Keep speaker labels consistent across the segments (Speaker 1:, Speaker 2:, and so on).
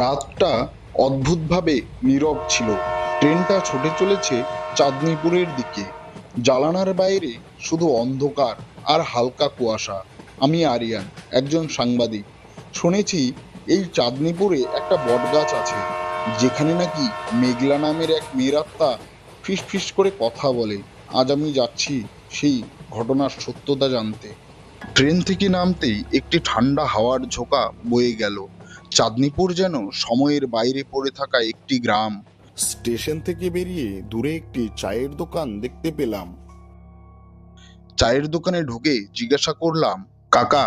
Speaker 1: রাতটা অদ্ভুতভাবে নীরব ছিল। ট্রেনটা ছুটে চলেছে চাঁদনিপুরের দিকে। জালানার বাইরে শুধু অন্ধকার আর হালকা কুয়াশা। আমি আরিয়ান, একজন সাংবাদিক। শুনেছি এই চাঁদনিপুরে একটা বটগাছ আছে, যেখানে নাকি মেঘলা নামের এক মেয়ের আত্মা ফিস ফিস করে কথা বলে। আজ আমি যাচ্ছি সেই ঘটনার সত্যতা জানতে। ট্রেন থেকে নামতেই একটি ঠান্ডা হাওয়ার ঝোঁকা বয়ে গেল। চাঁদনিপুর যেন সময়ের বাইরে পড়ে থাকা একটি গ্রাম। স্টেশন থেকে বেরিয়ে দূরে একটি চায়ের দোকান দেখতে পেলাম। চায়ের দোকানে ঢুকে জিজ্ঞাসা করলাম কাকা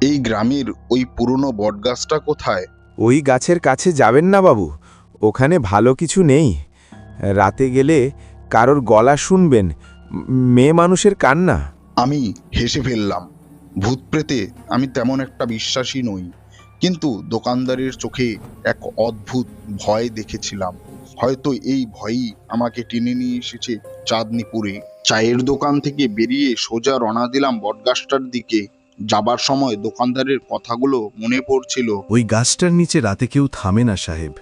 Speaker 1: এই গ্রামের ওই পুরনো বটগাছটা কোথায়?
Speaker 2: ওই গাছের কাছে যাবেন না বাবু ওখানে ভালো কিছু নেই। রাতে গেলে কারোর গলা শুনবেন মেয়ে মানুষের কান্না।
Speaker 1: আমি হেসে ফেললাম ভূত প্রেতে আমি তেমন একটা বিশ্বাসী নই। কিন্তু দোকানদারের চোখে এক অদ্ভুত ভয় দেখেছিলাম। হয়তো এই ভয়ই আমাকে টেনে নিয়ে এসেছে চাঁদনিপুরে। চায়ের দোকান থেকে বেরিয়ে সোজা রওনা দিলাম বটগাছটার দিকে। যাবার সময় দোকানদারের কথাগুলো মনে পড়ছিল।
Speaker 3: ওই গাছটার নিচে রাতে কেউ থামে না সাহেব।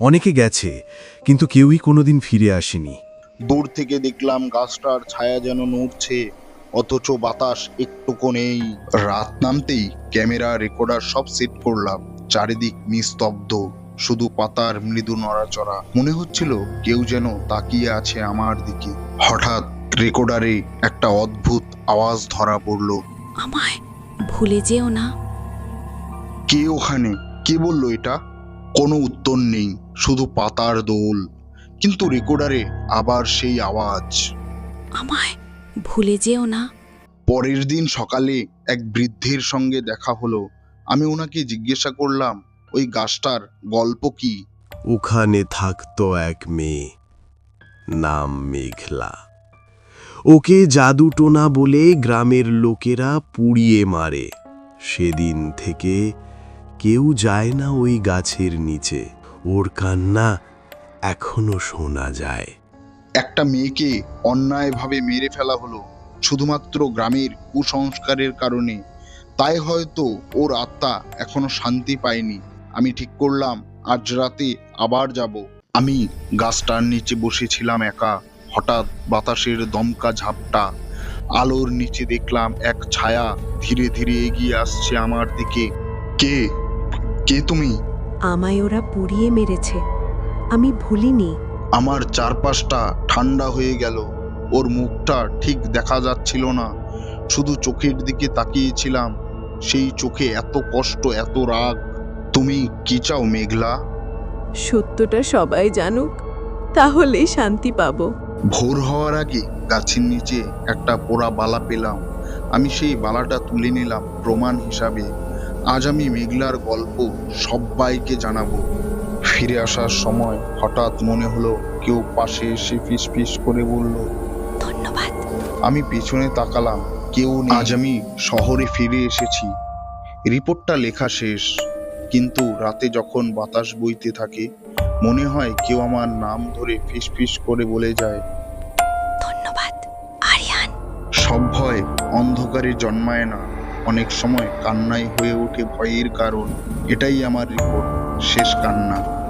Speaker 3: অনেকে গেছে কিন্তু কেউই কোনোদিন ফিরে আসেনি।
Speaker 1: দূর থেকে দেখলাম গাছটার ছায়া যেন নড়ছে। অথচ বাতাস একটুকু নেই। রাত নামতেই ক্যামেরা রেকর্ডার সব সেট করলাম। চারিদিক নিস্তব্ধ শুধু পাতার মৃদু নড়াচড়া। মনে হচ্ছিল কেউ যেন তাকিয়ে আছে আমার দিকে। হঠাৎ রেকর্ডারে একটা অদ্ভুত আওয়াজ ধরা পড়ল।
Speaker 4: আমায় ভুলে যেও না।
Speaker 1: কে ওখানে? কে বলল এটা? কোনো উত্তর নেই শুধু পাতার দোল। কিন্তু রেকর্ডারে আবার সেই আওয়াজ।
Speaker 4: আমায় ভুলে যেও না।
Speaker 1: পরের দিন সকালে এক বৃদ্ধের সঙ্গে দেখা হলো। আমি ওনাকে জিজ্ঞাসা করলাম ওই গাছটার গল্প কি?
Speaker 3: ওখানে থাকতো এক মেয়ে নাম মেঘলা। ওকে জাদুটোনা বলে গ্রামের লোকেরা পুড়িয়ে মারে। সেদিন থেকে কেউ যায় না ওই গাছের নিচে। ওর কান্না এখনও শোনা যায়।
Speaker 1: একটা মেয়েকে অন্যায়ভাবে মেরে ফেলা হলো, শুধুমাত্র গ্রামের কুসংস্কারের কারণে। তাই হয়তো ওর আত্মা এখনও শান্তি পায়নি। আমি ঠিক করলাম, আজ রাতে আবার যাব। আমি গাছটার নিচে বসেছিলাম একা। হঠাৎ বাতাসের দমকা ঝাপটা। আলোর নিচে দেখলাম এক ছায়া ধীরে ধীরে এগিয়ে আসছে আমার দিকে। কে? কে তুমি?
Speaker 5: আমায় ওরা পুড়িয়ে মেরেছে। আমি ভুলিনি।
Speaker 1: আমার চারপাশটা ঠান্ডা হয়ে গেল। ওর মুখটা ঠিক দেখা যাচ্ছিল না। শুধু চোখের দিকে তাকিয়েছিলাম। সেই চোখে এত কষ্ট এত রাগ। তুমি কি চাও মেঘলা?
Speaker 5: সত্যটা সবাই জানুক তাহলে শান্তি পাবো।
Speaker 1: ভোর হওয়ার আগে গাছের নিচে একটা পোড়া বালা পেলাম। আমি সেই বালাটা তুলে নিলাম প্রমাণ হিসাবে। আজ আমি মেঘলার গল্প সবাইকে জানাব। ফিরে আসার সময় হঠাৎ মনে হলো কেউ পাশে এসে ফিস ফিস করে বলল
Speaker 4: ধন্যবাদ।
Speaker 1: আমি পেছনে তাকালাম কেউ নেই। আজ আমি শহরে ফিরে এসেছি। রিপোর্টটা লেখা শেষ। কিন্তু রাতে যখন বাতাস বইতে থাকে মনে হয় কেউ আমার নাম ধরে ফিস ফিস করে বলে যায়
Speaker 4: ধন্যবাদ আরিয়ান।
Speaker 1: সব ভয় অন্ধকারে জন্মায় না। অনেক সময় কান্নাই হয়ে ওঠে ভয়ের কারণ। এটাই আমার রিপোর্ট। শেষ কান্না।